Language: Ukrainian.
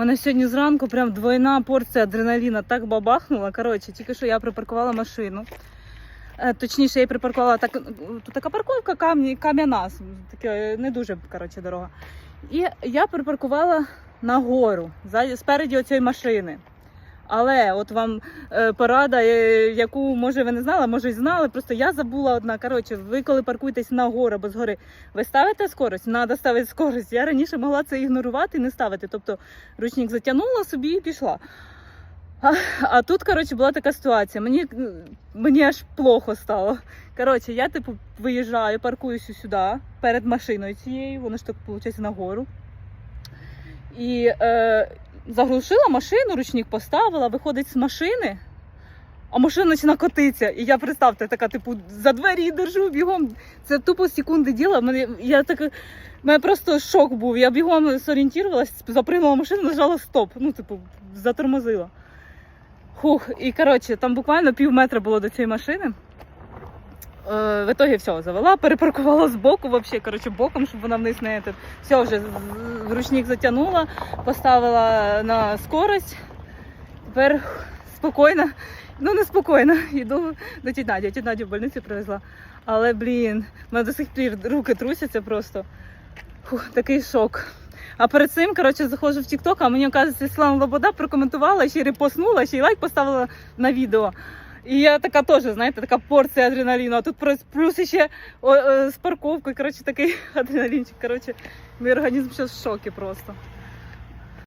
Мене сьогодні зранку прям двойна порція адреналіна так бабахнула. Коротше, тільки що я припаркувала машину. Е, Точніше, я її припаркувала так. Тут така парковка камні, кам'яна, не дуже коротше, дорога. І я припаркувала нагору, спереді оцієї машини. Але от вам е, порада, е, яку може ви не знали, може й знали. Просто я забула одна. Коротше, ви коли паркуєтесь на гору або з ви ставите скорость? Треба ставити скорость. Я раніше могла це ігнорувати і не ставити. Тобто ручник затягнула собі і пішла. А, а тут, коротше, була така ситуація. Мені, мені аж плохо стало. Коротше, я типу виїжджаю, паркуюся сюди перед машиною цією, воно ж так виходить нагору. І е, заглушила машину, ручник поставила, виходить з машини, а машина починає котитися. І я представте, така, типу, за двері держу бігом. Це тупо секунди діла. Мене, я так, мене просто шок був. Я бігом зорієнтувалась, запригнула машину, нажала стоп. Ну, типу, затормозила. Хух, і коротше, там буквально пів метра було до цієї машини. Е, в ітогі все, завела, перепаркувала збоку, вообще, коротше, боком, щоб вона вниз не. Все, вже ручник затягнула, поставила на скорость. Тепер спокійно, ну не спокійно, йду до тіті Наді. Тітя Надю в больницю привезла. Але, блін, в мене до сих пір руки трусяться просто. Фух, такий шок. А перед цим, коротше, заходжу в TikTok, а мені, оказується, Світлана Лобода прокоментувала, ще й репостнула, ще й лайк поставила на відео. І я така теж, знаєте, така порція адреналіну. А тут плюс- ще о, е, з парковкою, коротше, такий адреналінчик. Коротше, мій організм зараз в шокі просто.